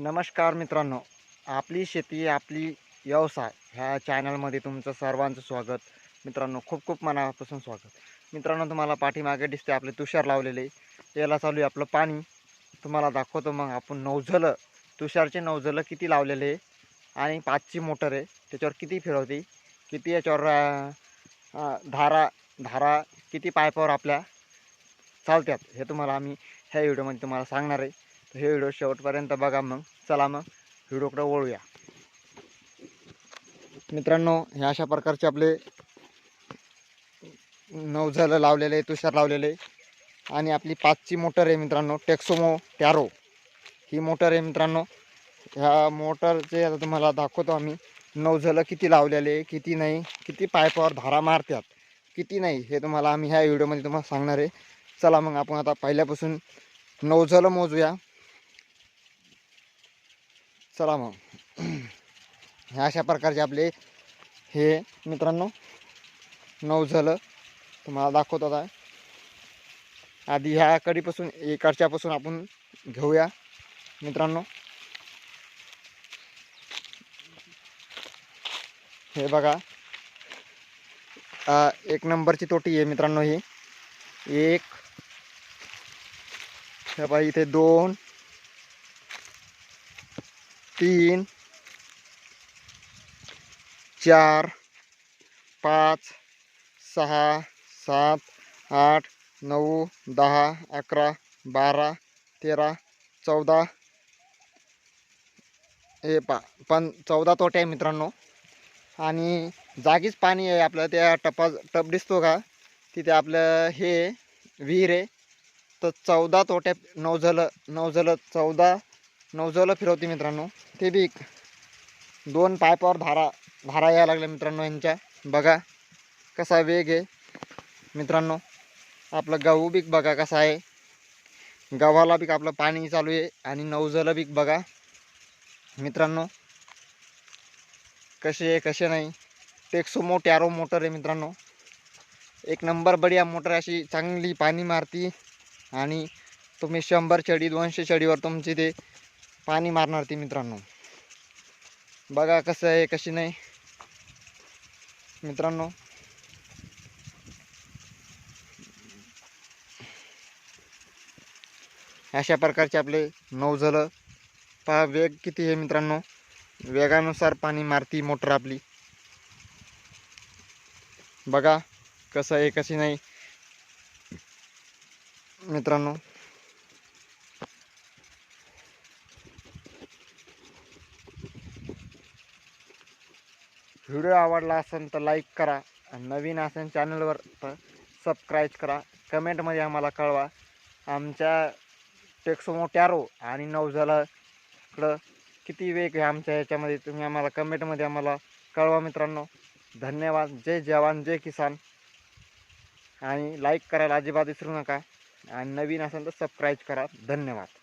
नमस्कार मित्रांनो आपली शेती आपली व्यवसाय ह्या चॅनलमध्ये तुमचं सर्वांचं स्वागत. मित्रांनो खूप खूप मनापासून स्वागत. मित्रांनो तुम्हाला पाठीमागे दिसते आपले तुषार लावलेले. याला चालू आहे आपलं पाणी. तुम्हाला दाखवतो मग आपण नवझलं तुषारचे नवझलं किती लावलेले आणि पाचची मोटर आहे. त्याच्यावर किती फिरवते? किती याच्यावर धारा धारा किती पायपावर आपल्या चालतात हे तुम्हाला आम्ही ह्या व्हिडिओमध्ये तुम्हाला सांगणार आहे. तर हे व्हिडिओ शेवटपर्यंत बघा मग. चला मग व्हिडिओकडे वळूया. मित्रांनो हे अशा प्रकारचे आपले नवझलं लावलेले तुषार लावलेले आणि आपली पाचची मोटर आहे मित्रांनो टेक्सोमो टॅरो ही मोटर आहे मित्रांनो. ह्या मोटरचे आता तुम्हाला दाखवतो आम्ही. नवझलं किती लावलेले किती नाही किती पायपावर धारा मारतात किती नाही हे तुम्हाला आम्ही ह्या व्हिडिओमध्ये तुम्हाला सांगणार आहे. चला मग आपण आता पहिल्यापासून नवझलं मोजूया. चला मग. ह्या अशा प्रकारचे आपले हे मित्रांनो नऊ झालं. तुम्हाला दाखवत आता. आधी ह्या कडीपासून इकडच्यापासून आपण घेऊया. मित्रांनो हे बघा. एक नंबरची तोटी आहे मित्रांनो ही. एक हे बघा इथे दोन तीन चार पाच सहा सात आठ नऊ दहा अकरा बारा तेरा चौदा. हे पा पण चौदा तोटे आहे मित्रांनो. आणि जागीच पाणी आहे आपलं त्या टपा टप दिसतो का? तिथे आपलं हे विहीर आहे. तर चौदा तोट्या नवझलं नवझलं चौदा नवजवला फिरवते मित्रांनो. ते बी दोन पायपावर धारा धारा यायला लागल्या मित्रांनो यांच्या. बघा कसा वेग आहे. मित्रांनो आपलं गहू बीक बघा कसा आहे. गव्हाला बीक आपलं पाणी चालू आहे आणि नवझलं बीक बघा. मित्रांनो कसे आहे कसे नाही. टेक्सोमो टॅरो मोटर आहे मित्रांनो. एक नंबर बढिया मोटर अशी चांगली पाणी मारती. आणि तुम्ही शंभर चढी दोनशे चढीवर तुमची ते पाणी मारणार ती मित्रांनो. बघा कसं आहे कशी नाही. मित्रांनो. अशा प्रकारचे आपले नवझलं पहा वेग किती आहे मित्रांनो. वेगानुसार पाणी मारती मोटर आपली. बघा कसं आहे कशी नाही. मित्रांनो. व्हिडिओ आवडला असेल तर लाईक करा. आणि नवीन असेल चॅनलवर तर सबस्क्राईब करा. कमेंटमध्ये आम्हाला कळवा. आमच्या टेक्सोमो टॅरो आणि नवझालाकडं किती वेग आहे आमच्या ह्याच्यामध्ये तुम्ही आम्हाला कमेंटमध्ये आम्हाला कळवा मित्रांनो. धन्यवाद. जय जवान जय किसान. आणि लाईक करायला अजिबात विसरू नका. आणि नवीन असेल तर सबस्क्राईब करा. धन्यवाद.